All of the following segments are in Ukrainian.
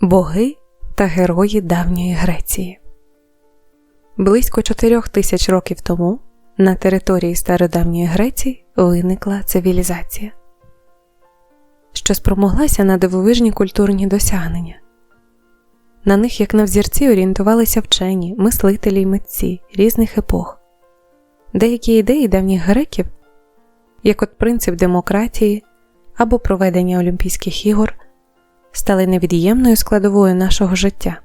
Боги та герої давньої Греції. Близько чотирьох тисяч років тому на території стародавньої Греції виникла цивілізація, що спромоглася на дивовижні культурні досягнення. На них, як на взірці, орієнтувалися вчені, мислителі й митці різних епох. Деякі ідеї давніх греків, як от принцип демократії або проведення Олімпійських ігор стали невід'ємною складовою нашого життя,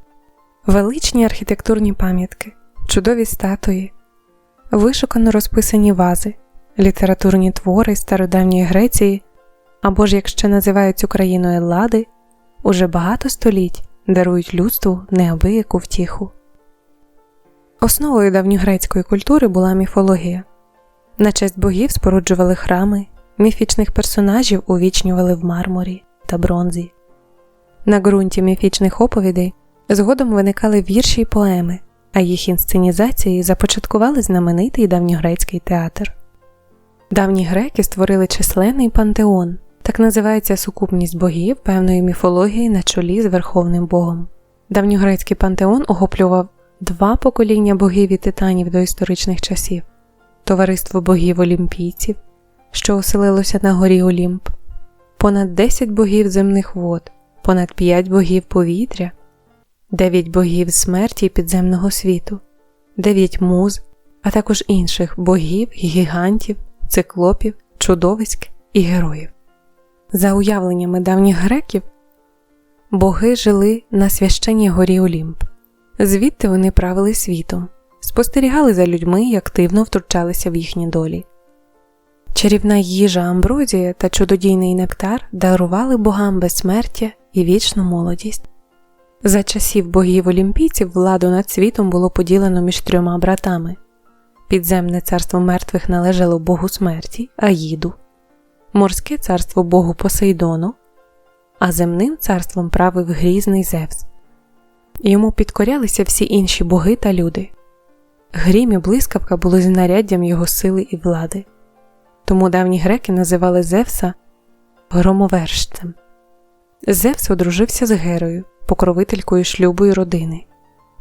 величні архітектурні пам'ятки, чудові статуї, вишукано розписані вази, літературні твори стародавньої Греції або ж, як ще називають Україною Еллади, уже багато століть дарують людству неабияку втіху. Основою давньогрецької культури була міфологія. На честь богів споруджували храми, міфічних персонажів увічнювали в мармурі та бронзі. На ґрунті міфічних оповідей згодом виникали вірші й поеми, а їх інсценізації започаткували знаменитий давньогрецький театр. Давні греки створили численний пантеон, так називається сукупність богів певної міфології на чолі з Верховним Богом. Давньогрецький пантеон охоплював два покоління богів і титанів до історичних часів, товариство богів олімпійців, що оселилося на горі Олімп, понад 10 богів земних вод понад п'ять богів повітря, дев'ять богів смерті і підземного світу, дев'ять муз, а також інших богів, гігантів, циклопів, чудовиськ і героїв. За уявленнями давніх греків, боги жили на священній горі Олімп, звідти вони правили світом, спостерігали за людьми і активно втручалися в їхні долі. Чарівна їжа амброзія та чудодійний нектар дарували богам безсмертя і вічну молодість. За часів богів олімпійців владу над світом було поділено між трьома братами. Підземне царство мертвих належало Богу смерті Аїду, морське царство Богу Посейдону, а земним царством правив грізний Зевс. Йому підкорялися всі інші боги та люди. Грім і блискавка були знаряддям його сили і влади. Тому давні греки називали Зевса громовершцем. Зевс одружився з Герою, покровителькою шлюбу й родини.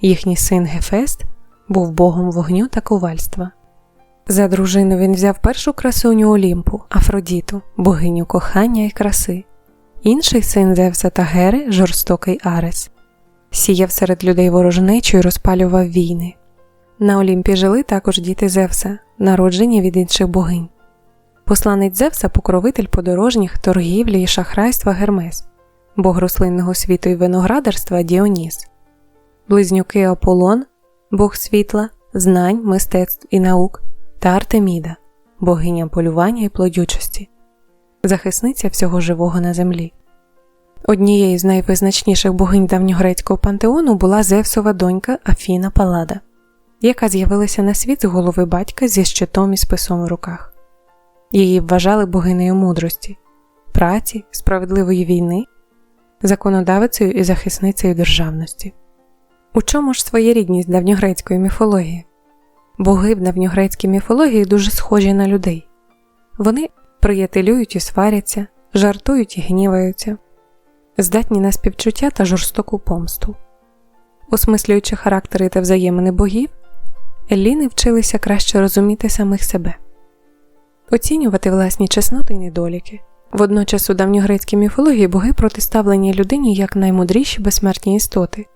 Їхній син Гефест був богом вогню та ковальства. За дружину він взяв першу красуню Олімпу, Афродіту, богиню кохання і краси, інший син Зевса та Гери жорстокий Арес, сіяв серед людей ворожнечу і розпалював війни. На Олімпі жили також діти Зевса, народжені від інших богинь. Посланець Зевса покровитель подорожніх, торгівлі і шахрайства Гермес бог рослинного світу і виноградарства Діоніс, близнюки Аполлон, бог світла, знань, мистецтв і наук та Артеміда, богиня полювання і плодючості, захисниця всього живого на землі. Однією з найвизначніших богинь давньогрецького пантеону була Зевсова донька Афіна Палада, яка з'явилася на світ з голови батька зі щитом і списом в руках. Її вважали богинею мудрості, праці, справедливої війни законодавицею і захисницею державності. У чому ж своєрідність давньогрецької міфології? Боги в давньогрецькій міфології дуже схожі на людей вони приятелюють і сваряться, жартують і гніваються, здатні на співчуття та жорстоку помсту. Осмислюючи характери та взаємини богів, Елліни вчилися краще розуміти самих себе, оцінювати власні чесноти й недоліки. Водночас у давньогрецькій міфології боги протиставлені людині як наймудріші безсмертні істоти,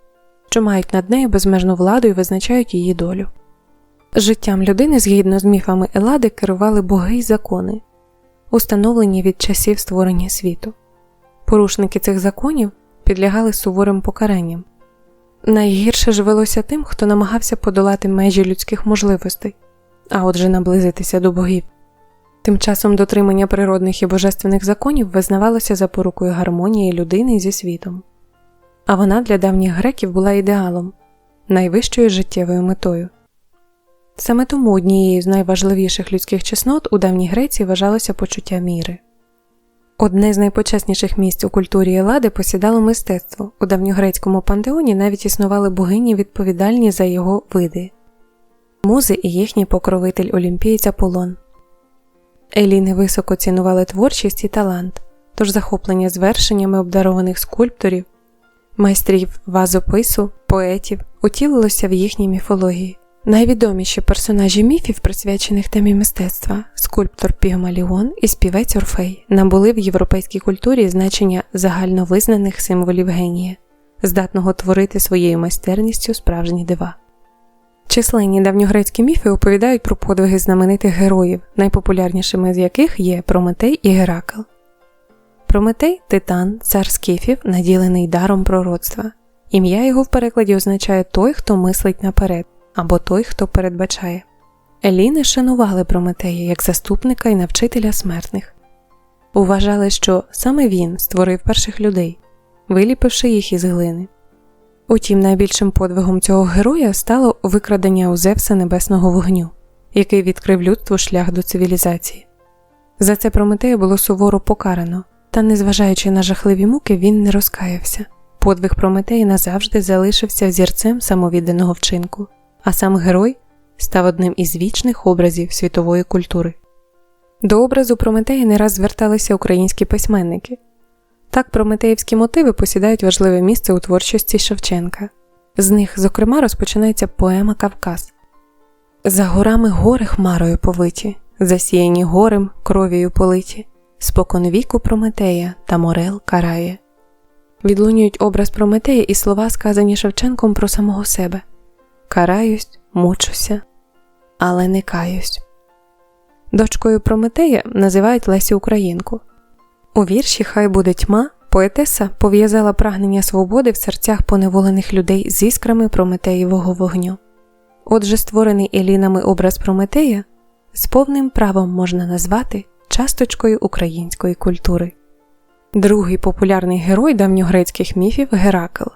що мають над нею безмежну владу і визначають її долю. Життям людини згідно з міфами Елади керували боги й закони, установлені від часів створення світу. Порушники цих законів підлягали суворим покаранням. Найгірше ж велося тим, хто намагався подолати межі людських можливостей, а отже наблизитися до богів. Тим часом дотримання природних і божественних законів визнавалося запорукою гармонії людини зі світом, а вона для давніх греків була ідеалом, найвищою життєвою метою. Саме тому однією з найважливіших людських чеснот у давній Греції вважалося почуття міри. Одне з найпочесніших місць у культурі Елади посідало мистецтво. У давньогрецькому пантеоні навіть існували богині відповідальні за його види музи і їхній покровитель олімпієць Аполлон. Еліни високо цінували творчість і талант, тож захоплення звершеннями обдарованих скульпторів, майстрів вазопису, поетів утілилося в їхній міфології. Найвідоміші персонажі міфів, присвячених темі мистецтва, скульптор Пігмаліон і співець Орфей, набули в європейській культурі значення загальновизнаних символів генія, здатного творити своєю майстерністю справжні дива. Численні давньогрецькі міфи оповідають про подвиги знаменитих героїв, найпопулярнішими з яких є Прометей і Геракл. Прометей титан, цар скіфів, наділений даром пророцтва. Ім'я його в перекладі означає той, хто мислить наперед, або той, хто передбачає. Еліни шанували Прометея як заступника і навчителя смертних. Вважали, що саме він створив перших людей, виліпивши їх із глини. Утім, найбільшим подвигом цього героя стало викрадення у Зевса небесного вогню, який відкрив людству шлях до цивілізації. За це Прометея було суворо покарано, та, незважаючи на жахливі муки, він не розкаявся. Подвиг Прометея назавжди залишився взірцем самовідданого вчинку, а сам герой став одним із вічних образів світової культури. До образу Прометея не раз зверталися українські письменники. Так прометеївські мотиви посідають важливе місце у творчості Шевченка. З них, зокрема, розпочинається поема Кавказ. За горами гори хмарою повиті, засіяні горем кров'ю политі, спокон віку Прометея та Морел карає. Відлунюють образ Прометея і слова, сказані Шевченком про самого себе Караюсь, мучуся, але не каюсь. Дочкою Прометея називають Лесю Українку. У вірші Хай буде тьма поетеса пов'язала прагнення свободи в серцях поневолених людей з іскрами Прометеєвого вогню. Отже, створений Елінами образ Прометея з повним правом можна назвати часточкою української культури. Другий популярний герой давньогрецьких міфів Геракл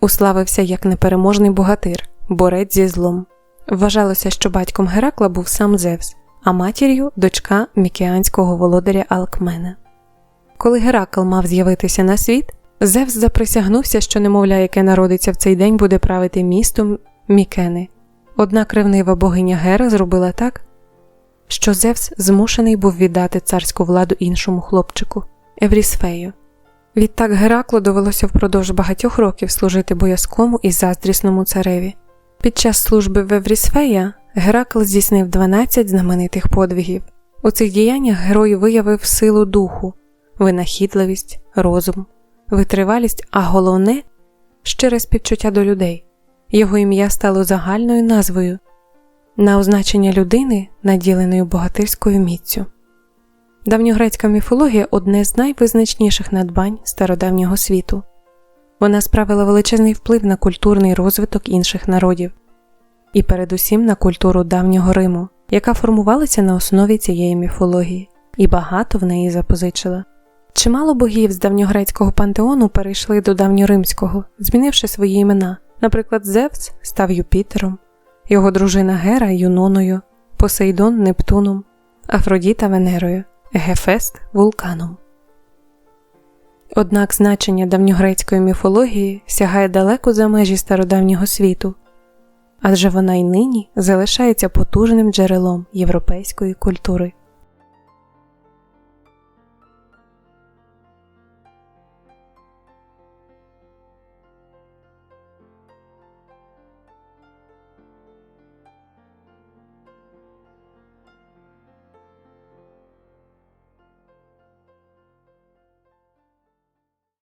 уславився як непереможний богатир, борець зі злом. Вважалося, що батьком Геракла був сам Зевс, а матір'ю дочка мікеанського володаря Алкмена. Коли Геракл мав з'явитися на світ, Зевс заприсягнувся, що немовля, яке народиться в цей день, буде правити містом Мікени. Однак ревнива богиня Гера зробила так, що Зевс змушений був віддати царську владу іншому хлопчику Еврісфею. Відтак Гераклу довелося впродовж багатьох років служити боязкому і заздрісному цареві. Під час служби в Еврісфея Геракл здійснив 12 знаменитих подвигів. У цих діяннях герой виявив силу духу, винахідливість, розум, витривалість, а головне щире співчуття до людей. Його ім'я стало загальною назвою на означення людини, наділеної богатирською міцю. Давньогрецька міфологія одне з найвизначніших надбань стародавнього світу. Вона справила величезний вплив на культурний розвиток інших народів і, передусім, на культуру давнього Риму, яка формувалася на основі цієї міфології, і багато в неї запозичила. Чимало богів з давньогрецького пантеону перейшли до давньоримського, змінивши свої імена. Наприклад, Зевс став Юпітером, його дружина Гера Юноною, Посейдон Нептуном, Афродіта Венерою, Гефест вулканом. Однак значення давньогрецької міфології сягає далеко за межі стародавнього світу, адже вона й нині залишається потужним джерелом європейської культури.